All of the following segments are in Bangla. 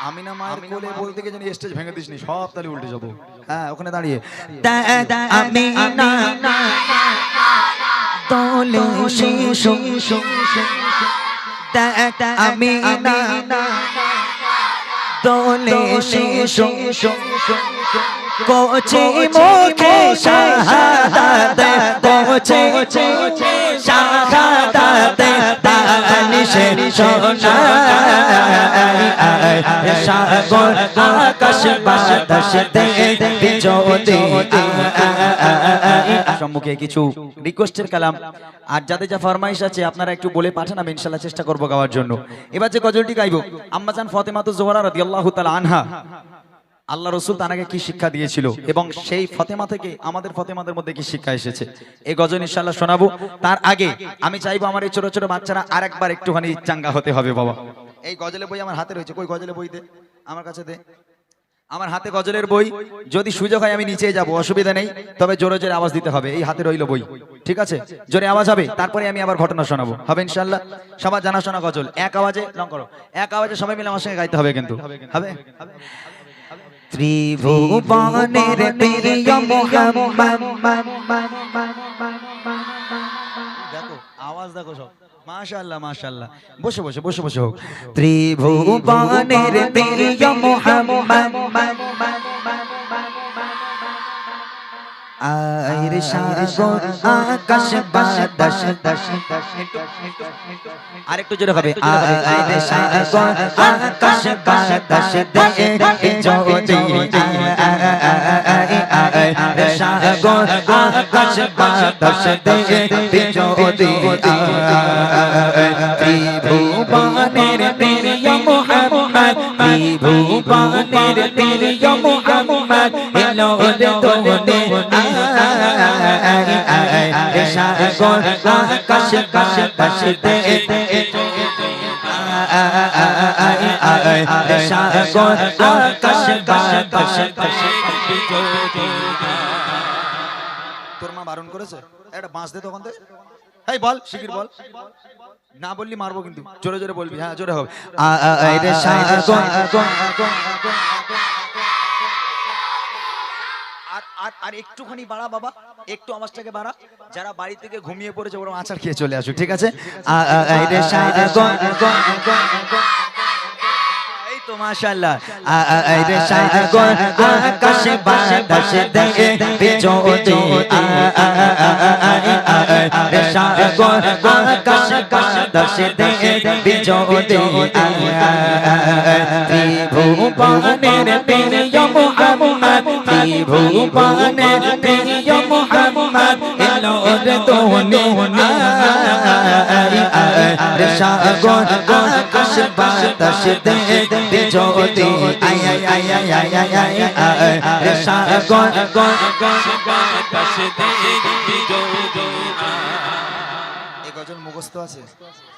আমি না মায়ের কোলে বলতে গিয়ে যেন স্টেজ ভেঙে দিসনি সব তালে উল্টে যাব হ্যাঁ ওখানে দাঁড়িয়ে আমি না শিশু আমি না শিশু কোচে মুখে শাহাদাত কোচে শাহাদাত দানিশে সোনাই সাগর আকাশ বাতাস দে বিজোতি। সম্মুখে কিছু রিকোয়েস্টের কালাম। আর যাদের যা ফরমাইশ আছে আপনারা একটু বলে পাঠান আমি ইনশাল্লাহ চেষ্টা করব গাওয়ার জন্য। এবার যে গজলটি গাইবো আম্মাজান ফতেমাতু জোহরা রাদিয়াল্লাহু তাআলা আনহা। আল্লাহ রসুল তানাকে কি শিক্ষা দিয়েছিল? এবং সেই ফতেমা থেকে আমাদের ফতেমাদের মধ্যে কি শিক্ষা এসেছে? এই গজল ইনশাল্লাহ শোনাবো। তার আগে আমি চাইব আমার এই ছোট ছোট বাচ্চারা আরেকবার একটুখানি চাঙ্গা হতে হবে, বাবা। এই গজলে বই আমার হাতে রয়েছে। কই গজলে বই দে আমার কাছে দে। আমার হাতে গজলের বই। যদি সুযোগ হয় আমি নিচে যাব, অসুবিধা নেই। তবে জোরে জোরে আওয়াজ দিতে হবে। এই হাতে রইল বই। ঠিক আছে? জোরে আওয়াজ হবে। তারপরে আমি আবার ঘটনা শোনাবো। হবে ইনশাল্লাহ সবার জানাশোনা গজল। এক আওয়াজে রং করো। এক আওয়াজে সবাই মিলে আমার সঙ্গে গাইতে হবে কিন্তু। হবে? ত্রিভুবনের প্রিয় মোহাম্মদ দেখো আওয়াজ দেখো সব। মাশাআল্লাহ মাশাআল্লাহ। বসে বসে বসে বসে হোক। ত্রিভুবনের প্রিয় মোহাম্মদ আয়ের সাগর আকাশ বাতাস আরেকটু জোরে হবে আয়ের সাগর আকাশ বাতাস দে জ্যোতি আয়ের সাগর আকাশ বাতাস দে জ্যোতি ত্রিভুবনের প্রিয় মোহাম্মদ ত্রিভুবনের প্রিয় মোহাম্মদ এলো তোনে তোর মা বারণ করেছে একটা বাঁশ দে তখন এই বল শিগগির বল না বললি মারবো কিন্তু জোরে জোরে বলবি হ্যাঁ জোরে হবে আরে সাগর আর আর আর একটুখানি বাড়া বাবা একটু আওয়াজটাকে বাড়া যারা বাড়ি থেকে ঘুমিয়ে পড়েছে ওরকম আচার খেয়ে চলে আসো ঠিক আছে এই তো মাশাআল্লাহ আরে সাগর আকাশ বাতাস দে বিজোতি আরে সাগর আকাশ বাতাস দে বিজোতি ত্রিভুবনের প্রিয় মোহাম্মদ এই ভুবনে প্রিয় মোহাম্মদ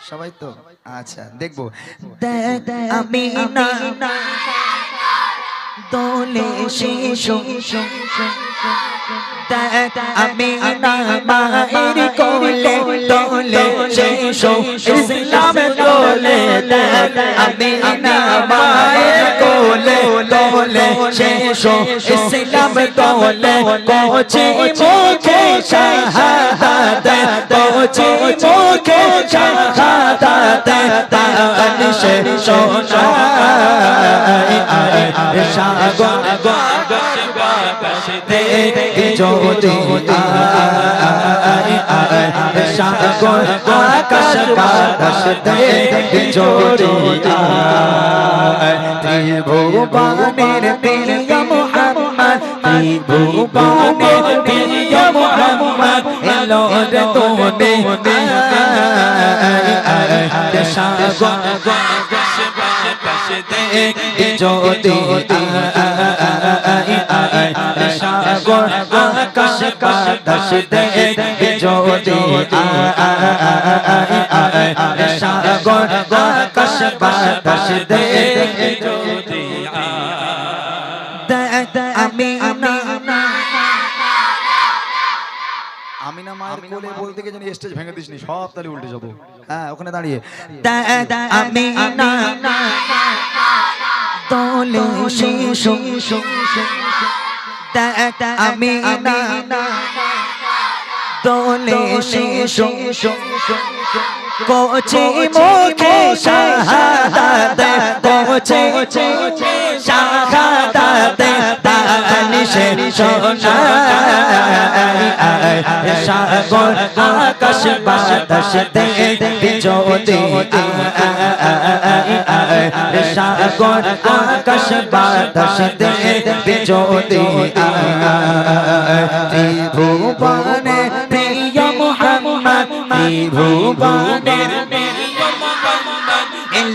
সবাই তো? আচ্ছা দেখব। আমি না তোলে শিশু। আমি মায়ের কোলে তোলে শিশু। ইসলাম তোলে আমি মায়ের কোলে তোলে শিশু। ইসলাম তোলে পৌঁছে মুখে শাহাদাত পৌঁছে মুখে শাহাদাত তান শিশু শাহ যদি সাগর আকাশ বাতাস দেখি যদি ত্রিভুবনের দিলিয়া মোহাম্মদ, ত্রিভুবনের দিলিয়া মোহাম্মদ, এলো রে তোনে সাগর, আকাশ বাতাস দেখি যদি আমি না আমি না মায়ের বলতে গিয়ে স্টেজ ভেঙে দিসনি সব হ্যাঁ দাঁড়িয়ে আমি না তোলে শিশু দেখ আমি তোলে শিশু কোচে মুখে শাহাদাত কোচে শাহাদাত তানিশে সোনা সাগর আকাশ বাতাস দে বিজোতি সাগর আকাশ বাতাস দে বিজোতি ভুবনে প্রিয় মোহাম্মদ ত্রিভুবনের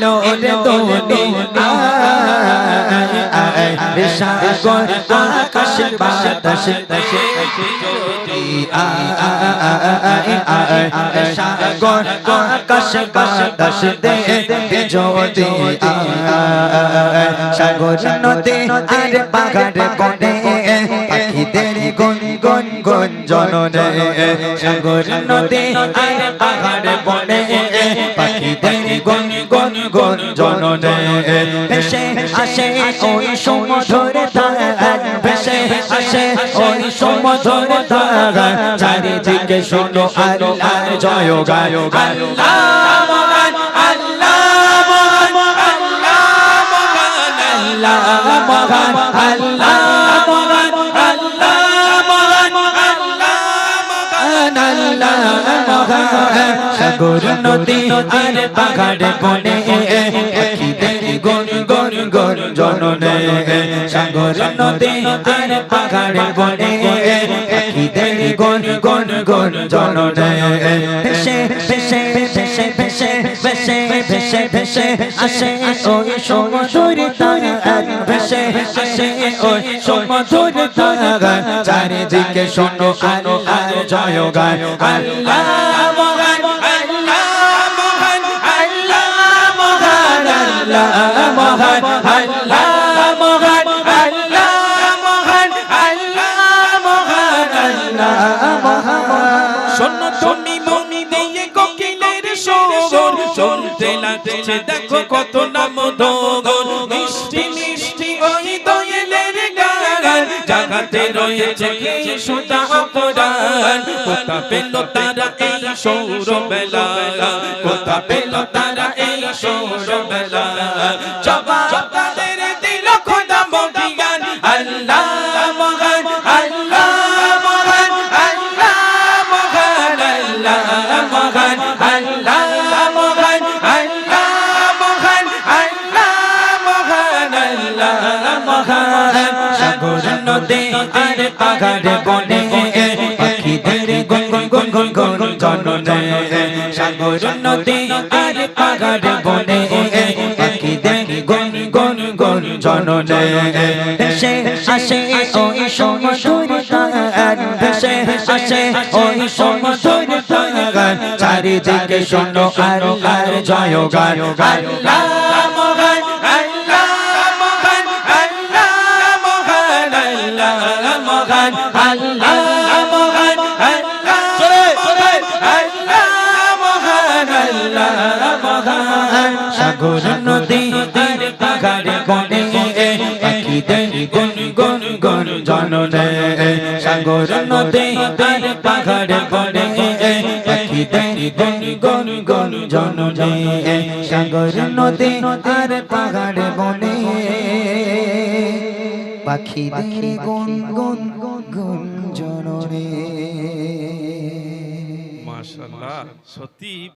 এলো রে সাগর আকাশ বাতাস সাগর আকাশ বাতাস দে জ্যোতি সাগর নদী আর পাহাড় কোনে পাখিদের গুন গুন গুন জননে, সাগর নদী আর পাহাড় বনে, পাখিদের গুন গুন গুন জননে, ভেসে আসে ওই সমুদ্র ধার ভেসে আসে ওই সমুদ্র ধার চারিদিকে শোনো আল্লাহর জয় গায় আল্লাহ আল্লাহ মহান আল্লাহ মহান, আল্লাহ সাগর নদী আর পাহাড় বনে গুন গুন গুন জননে সাগর নদী আর পাহাড় বনে পাখিদের গুন গুন গুন জননে ভেসে ভেসে ভেসে ভেসে ভেসে ভেসে ভেসে আসে ওই সমুদ্র তার ভেসে আসে ওই সমুদ্র তার চারিদিকে শোনো জয় শোনো শুনতে লাগছে দেখো কত নাম দোগর মিষ্টি জাগাতে রয়েছে কি সুতা অপরাণ কোথা পেল তারা এই সৌরবেলা কোথা পেল তারা এই সৌর আর পাহাড় বনে, পাখিদের গুন গুন গুন গুন গুন জননে। সাগর নদী আর পাহাড় বনে, পাখিদের গুন গুন গুন জননে। ভেসে আসে ওই সমুদ্র তার ভেসে আসে ওই সমুদ্র চারিদিকে শোনো আর আর জয় গান আল্লাহ সাগর নদী তীর পাহাড় বনে পাখিদের গুন গুন গুন জননে সাগর নদী তীর পাহাড় বনে পাখিদের গুন গুন গুন জননে সাগর নদী আর পাহাড় বনে পাখিদের গুন গুন গুন জননে মাশাআল্লাহ, সত্যি